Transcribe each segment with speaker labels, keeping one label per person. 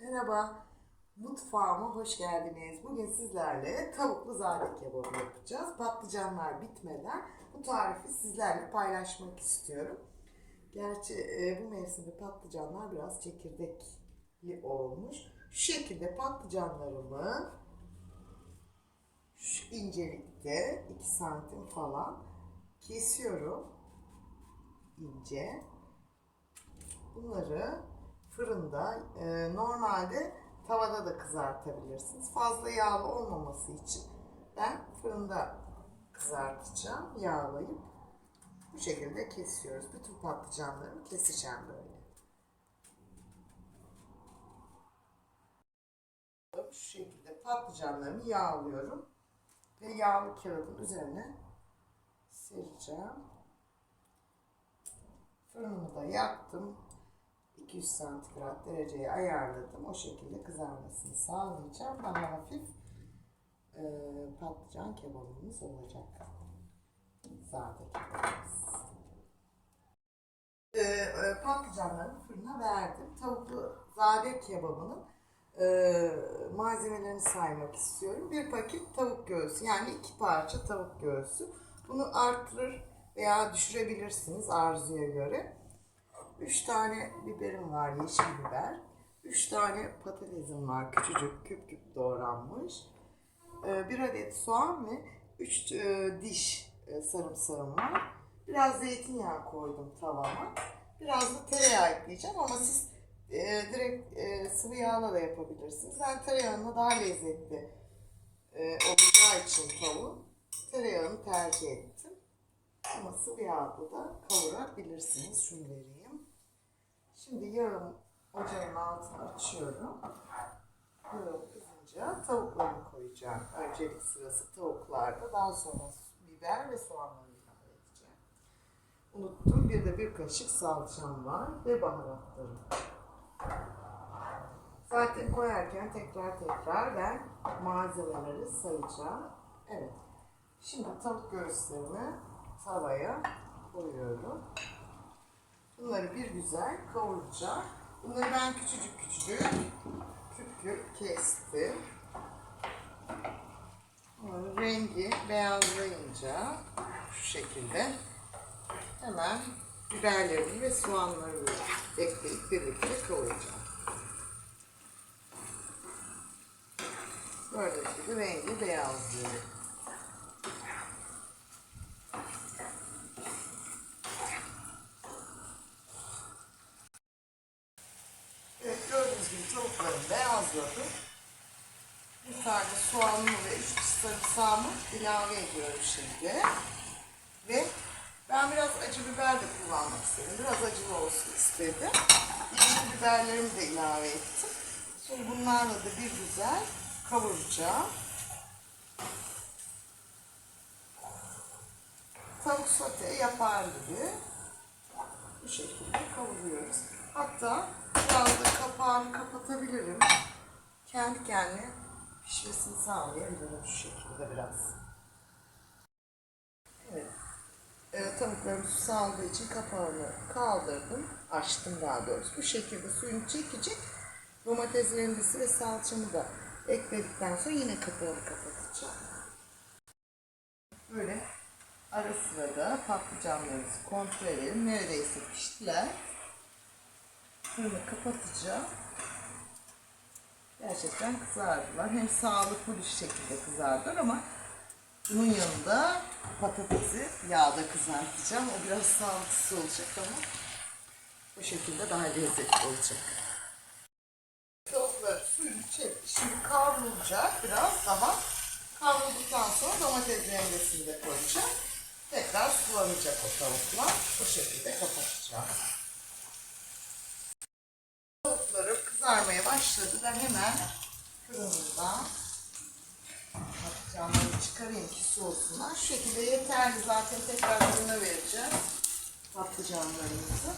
Speaker 1: Merhaba, mutfağıma hoş geldiniz. Bugün sizlerle tavuklu zade kebabı yapacağız. Patlıcanlar bitmeden bu tarifi sizlerle paylaşmak istiyorum. Gerçi e, bu mevsimde patlıcanlar biraz çekirdekli olmuş. Şu şekilde patlıcanlarımı şu incelikte 2 santim falan kesiyorum ince. Bunları fırında e, normalde tavada da kızartabilirsiniz. Fazla yağlı olmaması için ben fırında kızartacağım. Yağlayıp bu şekilde kesiyoruz. Bütün patlıcanlarımı keseceğim böyle. Şu şekilde patlıcanlarımı yağlıyorum. Ve yağlı kağıdın üzerine sereceğim. Fırınımı da yaktım. 200 santigrat dereceye ayarladım. O şekilde kızarmasını sağlayacağım. Daha hafif e, patlıcan kebabımız olacak. Zade kebabımız. E, e, patlıcanlarımı fırına verdim. Tavuklu zade kebabının e, malzemelerini saymak istiyorum. Bir paket tavuk göğsü yani iki parça tavuk göğsü. Bunu arttırır veya düşürebilirsiniz arzuya göre. 3 tane biberim var, yeşil biber. 3 tane patatesim var, küçücük küp küp doğranmış. 1 adet soğan ve 3 diş e, sarımsağım var. Biraz zeytinyağı koydum tavama. Biraz da tereyağı ekleyeceğim ama siz e, direkt e, sıvı yağla da yapabilirsiniz. Ben tereyağını daha lezzetli e, olacağı için tavuğu tereyağını tercih ettim. Ama sıvı yağda da kavurabilirsiniz. Şunu vereyim. Şimdi yarım ocağın altını açıyorum. Yarım kızınca tavuklarımı koyacağım. Öncelik sırası tavuklarda. Daha sonra biber ve soğanları ilave edeceğim. Unuttum. Bir de bir kaşık salçam var ve baharatlarım. Zaten koyarken tekrar tekrar ben malzemeleri sayacağım. Evet. Şimdi tavuk göğüslerimi tavaya koyuyorum. Bunları bir güzel kavuracağım. Bunları ben küçücük küçücük küp küp kestim. Bunların rengi beyazlayınca şu şekilde hemen biberlerimi ve soğanları ekleyip birlikte kavuracağım. Gibi rengi beyazlıyor. Evet gördüğünüz gibi tavuklarım beyazladı. Bir tane soğanımı ve üç sarımsağımı ilave ediyorum şimdi. Ve ben biraz acı biber de kullanmak istedim. Biraz acılı olsun istedim. Yeşil biberlerimi de ilave ettim. Şimdi bunlarla da bir güzel kavuracağım. Tavuk sote yapar gibi bu şekilde kavuruyoruz. Hatta biraz da kapağını kapatabilirim. Kendi kendine pişmesini sağlayabilirim şu şekilde biraz. Evet. Ee, tavuklarım su saldığı için kapağını kaldırdım. Açtım daha doğrusu. Bu şekilde suyunu çekecek. Domates rendesi ve salçamı da ekledikten sonra yine kapağını kapatacağım. Böyle ara sırada patlıcanlarımızı kontrol edelim. Neredeyse piştiler. Fırını kapatacağım. Gerçekten kızardılar. Hem sağlıklı bir şekilde kızardılar ama bunun yanında patatesi yağda kızartacağım. O biraz sağlıksız olacak ama bu şekilde daha lezzetli olacak. Tavuklar suyunu çekti. Şimdi kavrulacak biraz daha. Kavrulduktan sonra domates rendesini de koyacağım. Tekrar sulanacak o tavuklar. Bu şekilde kapatacağım. Tavuklarım kızarmaya başladı. Ben hemen fırından patlıcanları çıkarayım ki soğusunlar. Şu şekilde yeterli zaten tekrar fırına vereceğim patlıcanlarımızı.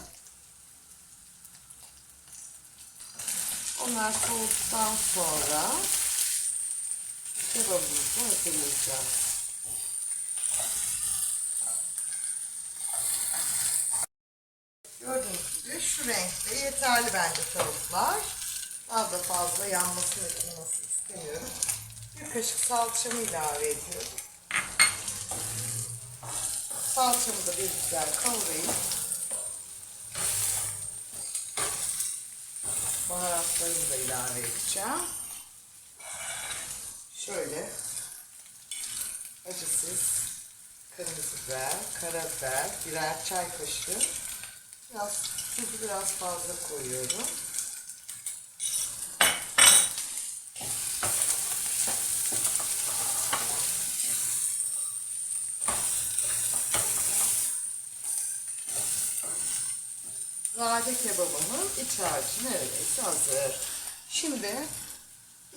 Speaker 1: Onlar soğuduktan sonra kebabımızı hazırlayacağız. Gördüğünüz gibi şu renkte yeterli bence tavuklar. Daha da fazla yanmasını kırmasını istemiyorum. Bir kaşık salçamı ilave ediyorum. Salçamı da bir güzel kavurayım. Baharatlarımı da ilave edeceğim. Şöyle acısız kırmızı biber, karabiber, birer çay kaşığı. Biraz tuzu biraz fazla koyuyorum. Zade kebabımın iç harcı neredeyse hazır. Şimdi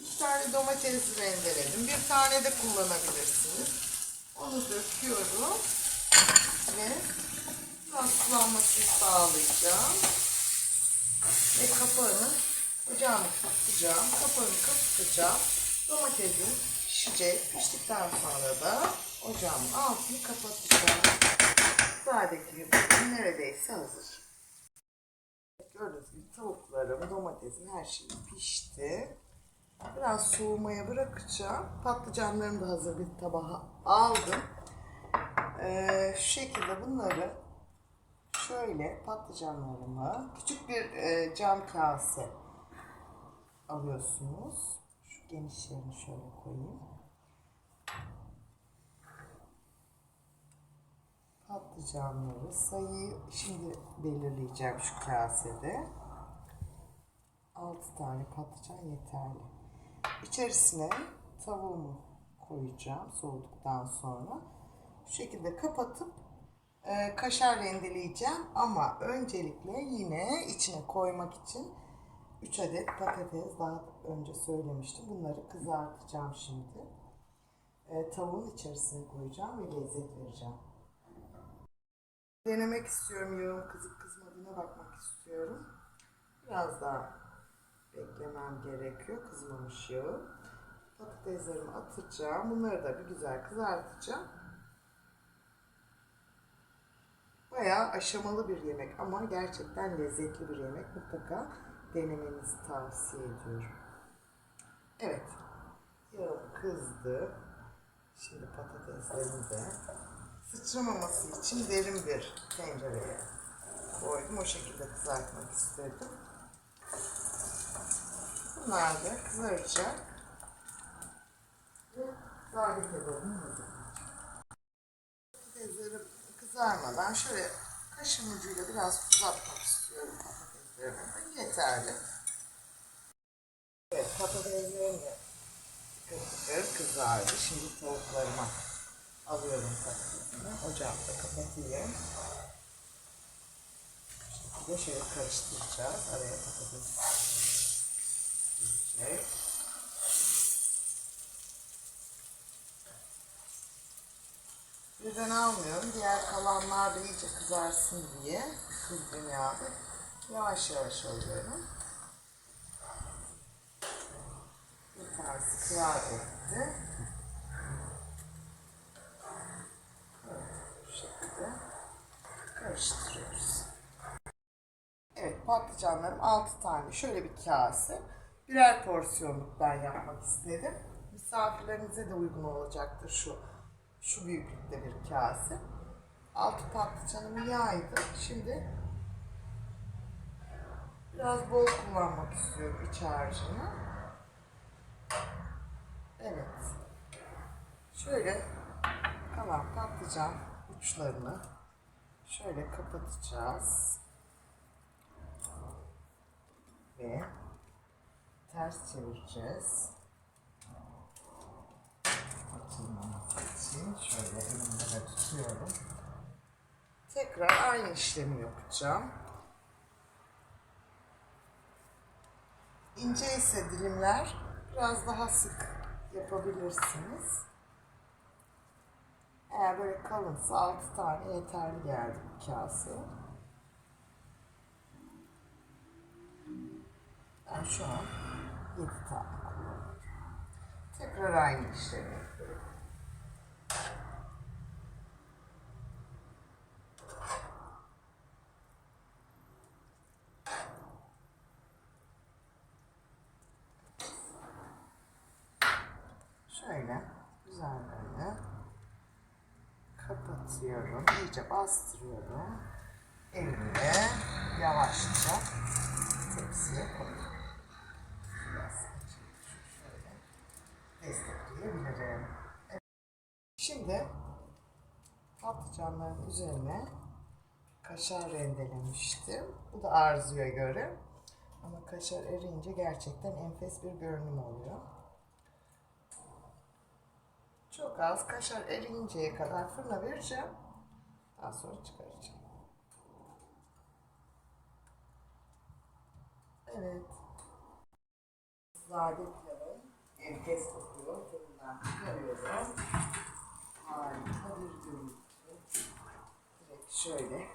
Speaker 1: iki tane domates rendeledim. Bir tane de kullanabilirsiniz. Onu döküyorum ve biraz sulanmasını sağlayacağım. Ve kapağını ocağımı kapatacağım. Kapağını kapatacağım. Domatesim pişecek. Piştikten sonra da ocağımın altını kapatacağım. Zade kebabım neredeyse hazır. Gördüğünüz gibi tavuklarım, domatesim her şey pişti. Biraz soğumaya bırakacağım. Patlıcanlarımı da hazır bir tabağa aldım. Ee, şu şekilde bunları şöyle patlıcanlarımı küçük bir e, cam kase alıyorsunuz. Şu genişlerini şöyle koyayım. Patlıcanları sayıyı şimdi belirleyeceğim şu kasede. 6 tane patlıcan yeterli. İçerisine tavuğumu koyacağım soğuduktan sonra. Şu şekilde kapatıp e, kaşar rendeleyeceğim ama öncelikle yine içine koymak için 3 adet patates daha önce söylemiştim. Bunları kızartacağım şimdi. E, tavuğun içerisine koyacağım ve lezzet vereceğim. Denemek istiyorum yağın kızıp kızmadığına bakmak istiyorum. Biraz daha beklemem gerekiyor kızmamış yağı. Patateslerimi atacağım. Bunları da bir güzel kızartacağım. Bayağı aşamalı bir yemek ama gerçekten lezzetli bir yemek. Mutlaka denemenizi tavsiye ediyorum. Evet. Yağım kızdı. Şimdi patateslerimi de sıçramaması için derin bir tencereye koydum. O şekilde kızartmak istedim. Bunlar da kızaracak. Kebabım hazır. Patateslerim kızarmadan şöyle kaşın ucuyla biraz tuz istiyorum patateslerime. Yeterli. Evet patateslerim de kızardı. Şimdi tavuklarıma alıyorum patatesini. Ocağı da kapatayım. Bir de şöyle karıştıracağız. Araya patates girecek. Birden almıyorum. Diğer kalanlar da iyice kızarsın diye kızdığım yağda yavaş yavaş alıyorum. Bir tanesi kıyar etti. Bu şekilde karıştırıyoruz. Evet patlıcanlarım 6 tane şöyle bir kase. Birer porsiyonluk ben yapmak istedim. Misafirlerinize de uygun olacaktır şu şu büyüklükte bir kase. 6 patlıcanımı yaydım. Şimdi biraz bol kullanmak istiyorum iç harcını. Evet. Şöyle kalan patlıcan uçlarını şöyle kapatacağız. Ve ters çevireceğiz. Atılmaması için şöyle elimde de tutuyorum. Tekrar aynı işlemi yapacağım. İnce ise dilimler biraz daha sık yapabilirsiniz. Eğer böyle kalınsa 6 tane yeterli geldi bu kase. Ben şu an 7 tane kullanıyorum. Tekrar aynı işlemi yapıyorum. Şöyle güzel böyle kapatıyorum. iyice bastırıyorum. Elimle yavaşça tepsiye koyuyorum. Biraz şöyle destekleyebilirim. Evet. Şimdi patlıcanların üzerine kaşar rendelemiştim. Bu da arzuya göre. Ama kaşar eriyince gerçekten enfes bir görünüm oluyor. Çok az kaşar eriyinceye kadar fırına vereceğim. Daha sonra çıkaracağım. Evet. Zade pilavı enfes kokuyor. Fırından çıkarıyorum. Harika bir görüntü. Direkt şöyle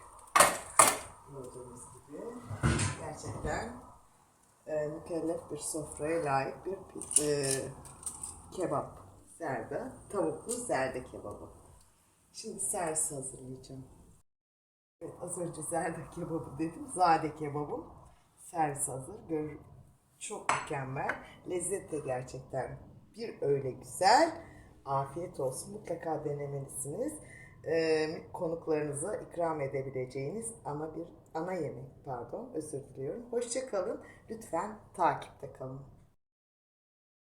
Speaker 1: gördüğünüz gibi gerçekten e, mükellef bir sofraya layık bir e, kebap. Zerde, tavuklu zerde kebabı. Şimdi servis hazırlayacağım. Evet, az önce zerde kebabı dedim. Zade kebabım. Servis hazır. Gör çok mükemmel. Lezzet de gerçekten bir öyle güzel. Afiyet olsun. Mutlaka denemelisiniz. Ee, konuklarınıza ikram edebileceğiniz ana bir ana yemek pardon özür diliyorum. Hoşça kalın. Lütfen takipte kalın.